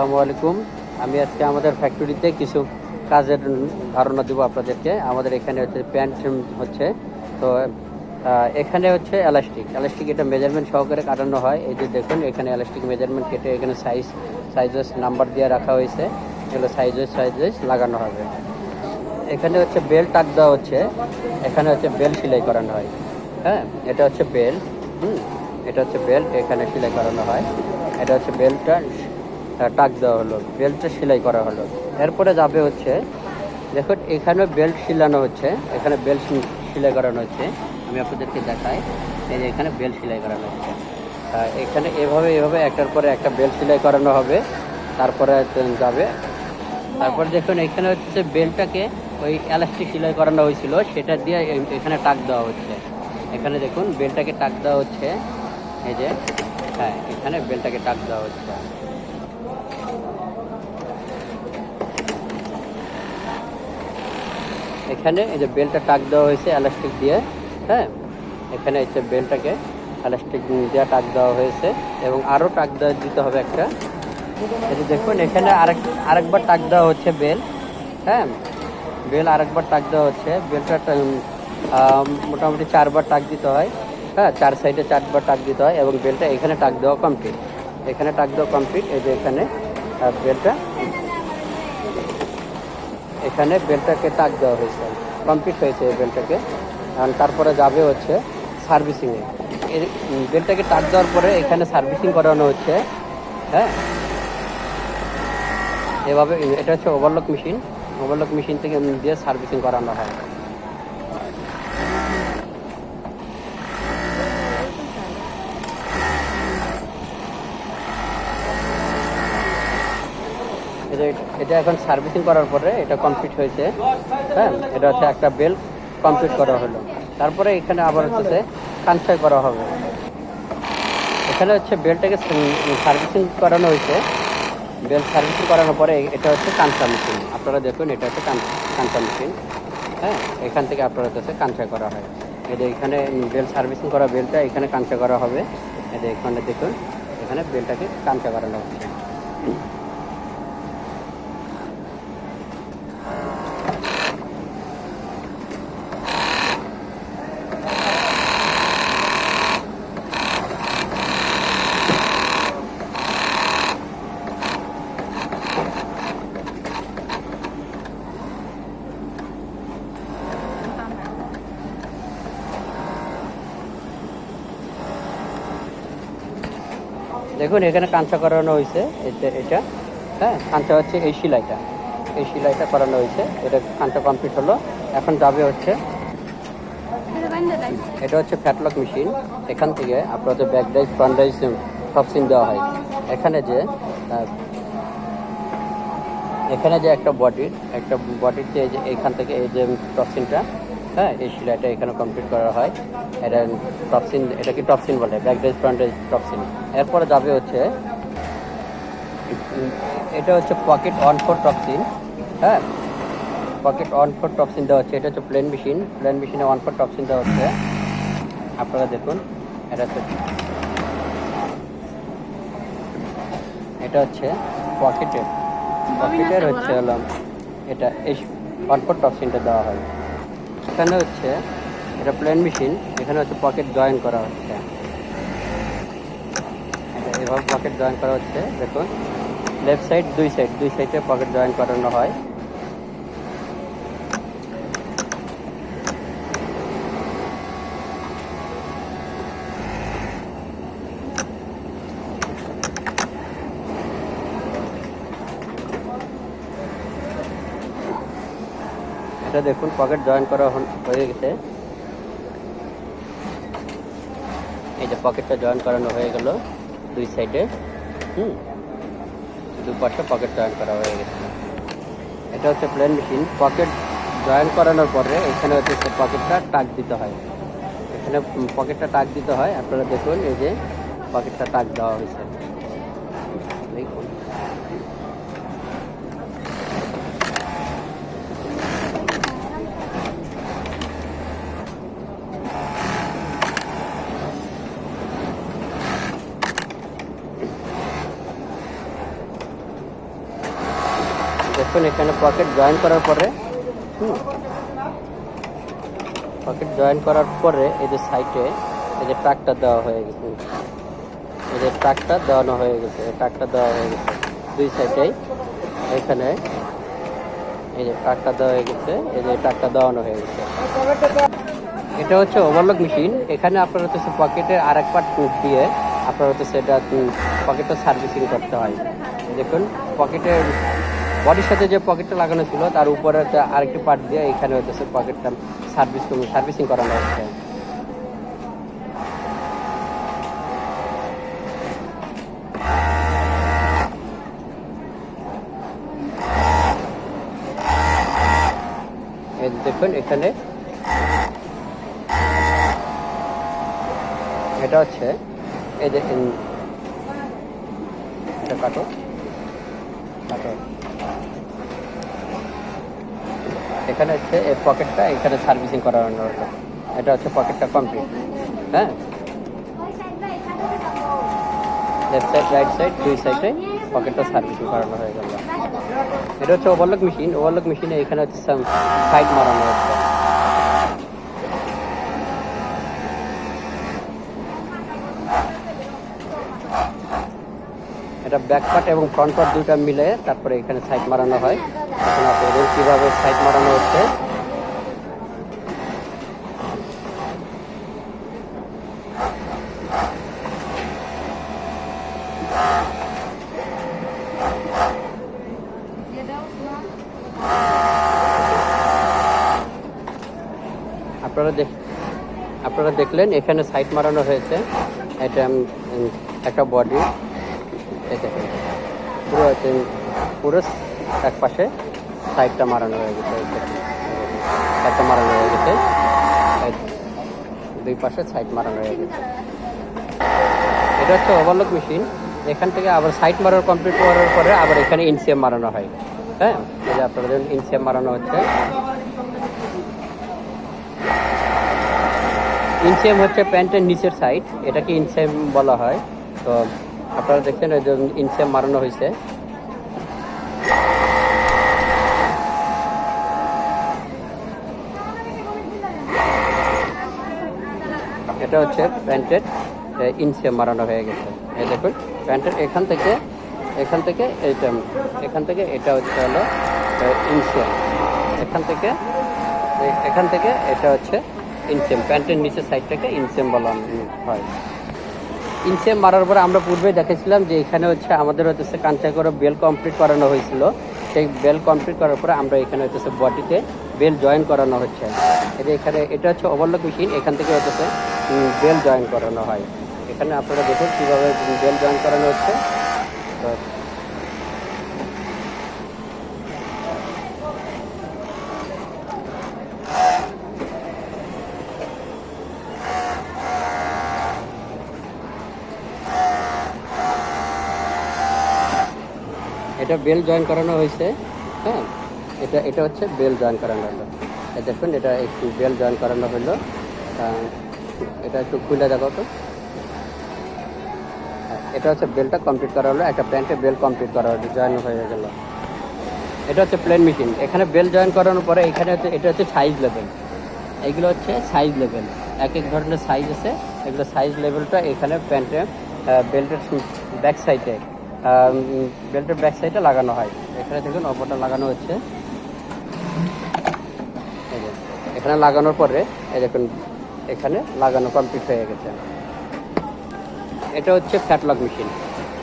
আসসালামু আলাইকুম। আমি আজকে আমাদের ফ্যাক্টরিতে কিছু কাজের ধারণা দেবো আপনাদেরকে। আমাদের এখানে হচ্ছে প্যান্ট হচ্ছে। তো এখানে হচ্ছে এলাস্টিক এলাস্টিক এটা মেজারমেন্ট সহকারে কাটানো হয়। এই যে দেখুন, এখানে এলাস্টিক মেজারমেন্ট কেটে এখানে সাইজ সাইজেস নাম্বার দিয়ে রাখা হয়েছে। এগুলো সাইজেস সাইজেস লাগানো হবে। এখানে হচ্ছে বেল টাক দেওয়া হচ্ছে। এখানে হচ্ছে বেল সেলাই করানো হয়। হ্যাঁ এটা হচ্ছে বেল হুম, এটা হচ্ছে বেল্ট এখানে সেলাই করানো হয়। এটা হচ্ছে বেল্টটা টাক দেওয়া হলো, বেল্টটা সেলাই করা হলো। এরপরে যাবে হচ্ছে, দেখুন এখানে বেল্ট সিলানো হচ্ছে, এখানে বেল্ট সেলাই করানো হচ্ছে। আমি আপনাদেরকে দেখাই, এই যে এখানে বেল্ট সেলাই করানো হচ্ছে। এখানে এভাবে এভাবে একটার পরে একটা বেল্ট সেলাই করানো হবে, তারপরে যাবে। তারপর দেখুন, এখানে হচ্ছে বেলটাকে ওই এলাস্টিক সেলাই করানো হয়েছিল, সেটা দিয়ে এখানে টাক দেওয়া হচ্ছে। এখানে দেখুন বেলটাকে টাক দেওয়া হচ্ছে, এই যে হ্যাঁ এখানে বেলটাকে টাক দেওয়া হচ্ছে। এখানে এই যে বেলটা টাক দেওয়া হয়েছে এলাস্টিক দিয়ে হ্যাঁ? এখানে হচ্ছে বেলটাকে এলাস্টিক দিয়ে টাক দেওয়া হয়েছে এবং আরও টাক দেওয়া দিতে হবে একটা। এই যে দেখুন, এখানে আরেক, আরেকবার টাক দেওয়া হচ্ছে বেল হ্যাঁ? বেল আরেকবার টাক দেওয়া হচ্ছে। বেলটা মোটামুটি চারবার টাক দিতে হয় হ্যাঁ? চার সাইডে চারবার টাক দিতে হয় এবং বেলটা এখানে টাক দেওয়া কমপ্লিট এখানে টাক দেওয়া কমপ্লিট এই যে এখানে বেলটা এখানে বেলটাকে তাক দেওয়া হয়েছে কমপ্লিট হয়েছে এই বেলটাকে আর তারপরে যাবে হচ্ছে সার্ভিসিংয়ে এর বেলটাকে টাক দেওয়ার পরে এখানে সার্ভিসিং করানো হচ্ছে হ্যাঁ? এভাবে, এটা হচ্ছে ওভারলক মেশিন ওভারলক মেশিন থেকে দিয়ে সার্ভিসিং করানো হয়। এটা এটা এখন সার্ভিসিং করার পরে এটা কমপ্লিট হয়েছে। হ্যাঁ এটা হচ্ছে একটা বেল কমপ্লিট করা হলো। তারপরে এখানে আবার হচ্ছে কানসাই করা হবে। এখানে হচ্ছে বেলটাকে সার্ভিসিং করানো হয়েছে। বেল সার্ভিসিং করানোর পরে এটা হচ্ছে কাঁচা মেশিন আপনারা দেখুন, এটা হচ্ছে কাঁচা মেশিন হ্যাঁ এখান থেকে আপনারা হচ্ছে কাঁচা করা হয়। যে এখানে বেল সার্ভিসিং করা বেলটা এখানে কাঁচা করা হবে। যে এখানে দেখুন, এখানে বেলটাকে কাঁচা করানো হচ্ছে। দেখুন, এখানে কাঁচা করানো হয়েছে এটা হ্যাঁ কাঁচা হচ্ছে এই সেলাইটা। এই সেলাইটা করানো হয়েছে, এটা কাঁচা কমপ্লিট হলো, এখন যাবে হচ্ছে, এটা হচ্ছে ফ্যাটলক মেশিন, এখান থেকে হচ্ছে ব্যাক ডাইস ফ্রন্ট ডাইস সব সিম দেওয়া হয়। এখানে যে এখানে যে একটা বডির একটা এই যে এখান থেকে এই যে টপসিনটা হ্যাঁ এই সেলাইটা এখানে কমপ্লিট করা হয়। এটা টপসিন এটা কি টপসিন বলে? ব্যাক ডাইস ফ্রন্ট ডাইস টপসিন এরপরে যাবে হচ্ছে এটা হচ্ছে pocket on four top seam হ্যাঁ pocket on four top seam দেওয়া হচ্ছে। এটা হচ্ছে প্লেন মেশিন প্লেন মেশিনে ওয়ান ফোর টপসিন দেওয়া হচ্ছে। আপনারা দেখুন এটা হচ্ছে এটা হচ্ছে পকেটের পকেটের হচ্ছে এটা এই ওয়ান ফোর টপসিনটা দেওয়া হয়। এখানে হচ্ছে এটা প্লেন মেশিন, এখানে হচ্ছে পকেট জয়েন করা হচ্ছে। এভাবে পকেট জয়েন করা হচ্ছে, দেখুন। লেফট সাইড, দুই সাইড, দুই সাইডে পকেট জয়েন করানো হয়। এটা দেখুন পকেট জয়েন করা হয়ে গেছে। এই যে পকেটটা জয়েন করানো হয়ে গেল দুই সাইডে হুম। দুপাশে পকেট জয়েন করা হয়ে গেছে। এটা হচ্ছে প্লেন মেশিন পকেট জয়েন করানোর পরে এখানে হচ্ছে পকেটটা টাক দিতে হয়। এখানে পকেটটা টাক দিতে হয়। আপনারা দেখুন, এই যে পকেটটা টাক দেওয়া হয়েছে দেখুন দেখুন এখানে পকেট জয়েন করার পরে, হুম পকেট জয়েন করার পরে এই যে সাইডে এই যে ট্রাকটা দেওয়া হয়ে গেছে। এই যে ট্রাকটা দেওয়ানো হয়ে গেছে ট্রাকটা দেওয়া হয়ে গেছে। দুই সাইডেই এখানে এই যে ট্রাকটা দেওয়া হয়ে গেছে, এই যে ট্রাকটা দেওয়ানো হয়ে গেছে। এটা হচ্ছে ওভারলক মেশিন এখানে আপনার হচ্ছে পকেটের আর এক পার্ট টুপ দিয়ে আপনার হচ্ছে সেটা পকেটটা সার্ভিসিং করতে হয়। দেখুন পকেটের বডির সাথে যে পকেটটা লাগানো ছিল, তার উপরে আরেকটি পার্ট দিয়ে এখানে হচ্ছে পকেটটা সার্ভিস সার্ভিসিং করানো হচ্ছে। দেখুন, এখানে এটা হচ্ছে, এই যে এটা কাটো। এখানে হচ্ছে এই পকেটটা এখানে সার্ভিসিং করার হলো এটা হচ্ছে পকেটটা কমপ্লিট হ্যাঁ? লেফট সাইড রাইট সাইড দুই সাইডে পকেটটা সার্ভিসিং করানো হয়ে গেল। এটা হচ্ছে ওভারলক মেশিন ওভারলক মেশিনে এখানে হচ্ছে সাইড মারানো হচ্ছে। এটা ব্যাক পার্ট এবং ফ্রন্ট পার্ট দুটো মিলে তারপরে এখানে সাইড মারানো হয়। এখন আপনাদের কীভাবে সাইড মারানো হচ্ছে। আপনারা দেখ আপনারা দেখলেন এখানে সাইড মারানো হয়েছে। এটা একটা বডি পুরো হচ্ছে পুরো এক পাশে সাইডটা মারানো হয়ে গেছে সাইডটা মারানো হয়ে গেছে। দুই পাশে সাইড মারানো হয়ে গেছে। এটা হচ্ছে ওভারলক মেশিন এখান থেকে আবার সাইড মারার কমপ্লিট করার পরে আবার এখানে ইনসিএম মারানো হয়। হ্যাঁ? যে আপনাদের ইনসিএম মারানো হচ্ছে। ইনসেম হচ্ছে প্যান্টের নিচের সাইড এটাকে ইনসেম বলা হয়। তো আপনারা দেখছেন ওই যে ইনসেম মারানো হয়েছে। এটা হচ্ছে প্যান্টের ইনসেম মারানো হয়ে গেছে। এই দেখুন, প্যান্টের এখান থেকে এখান থেকে এইটা, এখান থেকে এটা হচ্ছে হলো ইনসেম এখান থেকে এখান থেকে এটা হচ্ছে ইনসেম প্যান্টের নিচের সাইডটাকে ইনসেম বলা হয়। ইনসেম মারার পরে আমরা পূর্বে দেখেছিলাম যে এখানে হচ্ছে আমাদের হচ্ছে কাঞ্চা করে বেল কমপ্লিট করানো হয়েছিল। সেই বেল কমপ্লিট করার পরে আমরা এখানে হচ্ছে বডিতে বেল জয়েন করানো হচ্ছে। এটা এখানে এটা হচ্ছে ওভারলক মেশিন, এখান থেকে হচ্ছে বেল জয়েন করানো হয়। এখানে আপনারা দেখুন কীভাবে বেল জয়েন করানো হচ্ছে। এটা বেল জয়েন করানো হয়েছে হ্যাঁ? এটা এটা হচ্ছে বেল জয়েন করানো হলো। দেখুন, এটা একটু বেল জয়েন করানো হলো। এটা একটু খুলে দেখো তো। এটা হচ্ছে বেলটা কমপ্লিট করা হলো, একটা প্যান্টে বেল কমপ্লিট করা হলো, জয়েন হয়ে গেল। এটা হচ্ছে প্লেন মেশিন এখানে বেল জয়েন করানোর পরে এখানে হচ্ছে, এটা হচ্ছে সাইজ লেভেল এইগুলো হচ্ছে সাইজ লেভেল এক এক ধরনের সাইজ আছে। এগুলো সাইজ লেভেলটা এখানে প্যান্টে বেল্টের ব্যাক সাইডে বেল্টের ব্যাক সাইডে লাগানো হয়। এখানে দেখুন, অপরটা লাগানো হচ্ছে। এখানে লাগানোর পরে, এই দেখুন, এখানে লাগানো কমপ্লিট হয়ে গেছে। এটা হচ্ছে ফ্যাটলক মেশিন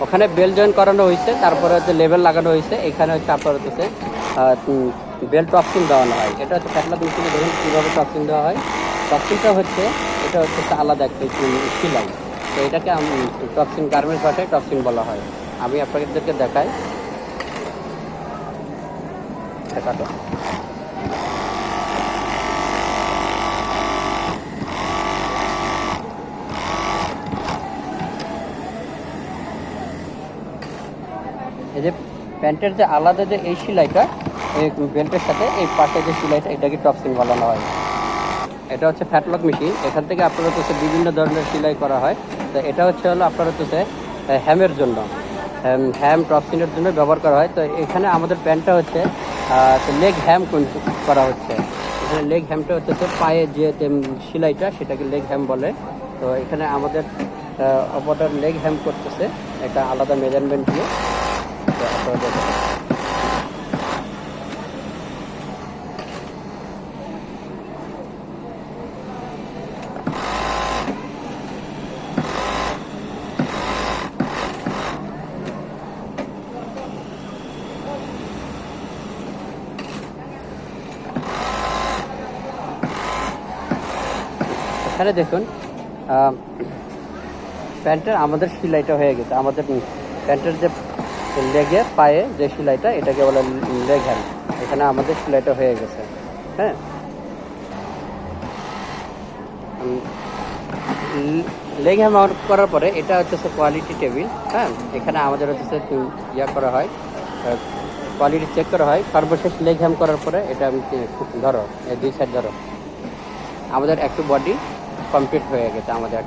ওখানে বেল জয়েন করানো হয়েছে, তারপরে হচ্ছে লেভেল লাগানো হয়েছে। এখানে হচ্ছে আপনার হচ্ছে বেল টপসিং দেওয়ানো হয়। এটা হচ্ছে ফ্যাটলক মেশিনে দেখুন, কীভাবে টপসিং দেওয়া হয়। টপসিংটা হচ্ছে, এটা হচ্ছে আলাদা একটা সিলাই তো এটাকে টপসিং গার্মেন্টস ভাষায় টপসিং বলা হয়। আমি আপনাদেরকে দেখাই। কাটো এই যে প্যান্টের যে আলাদা যে এই সেলাইটা, এই বেল্টের সাথে এই পাশে যে সেলাইটা, এটাকে টপসিং বলানো হয়। এটা হচ্ছে ফ্যাটলক মেশিন এখান থেকে আপনার হচ্ছে বিভিন্ন ধরনের সেলাই করা হয়। তো এটা হচ্ছে হলো আপনার হচ্ছে হ্যামের জন্য। হ্যাম টপসিনের জন্য ব্যবহার করা হয়। তো এখানে আমাদের প্যান্টটা হচ্ছে লেগ হ্যাম করা হচ্ছে। এখানে লেগ হ্যামটা হচ্ছে পায়ে যে সেলাইটা, সেটাকে লেগ হ্যাম বলে। তো এখানে আমাদের অপরটার লেগ হ্যাম করতেছে, একটা আলাদা মেজারমেন্ট দিয়ে। এখানে দেখুন প্যান্টের আমাদের সেলাইটা হয়ে গেছে, আমাদের প্যান্টের যে লেগে পায়ে যে সেলাইটা, এটাকে বলে লেগ হ্যান্ড। এখানে আমাদের সেলাইটা হয়ে গেছে হ্যাঁ? লেগ হ্যাম করার পরে এটা হচ্ছে কোয়ালিটি টেবিল হ্যাঁ? এখানে আমাদের হচ্ছে ইয়া করা হয় কোয়ালিটি চেক করা হয়। সর্বশেষ লেগ হ্যাম করার পরে এটা ধরো দুই সাইড ধরো। আমাদের একটু বডি কমপ্লিট হয়ে গেছে আমাদের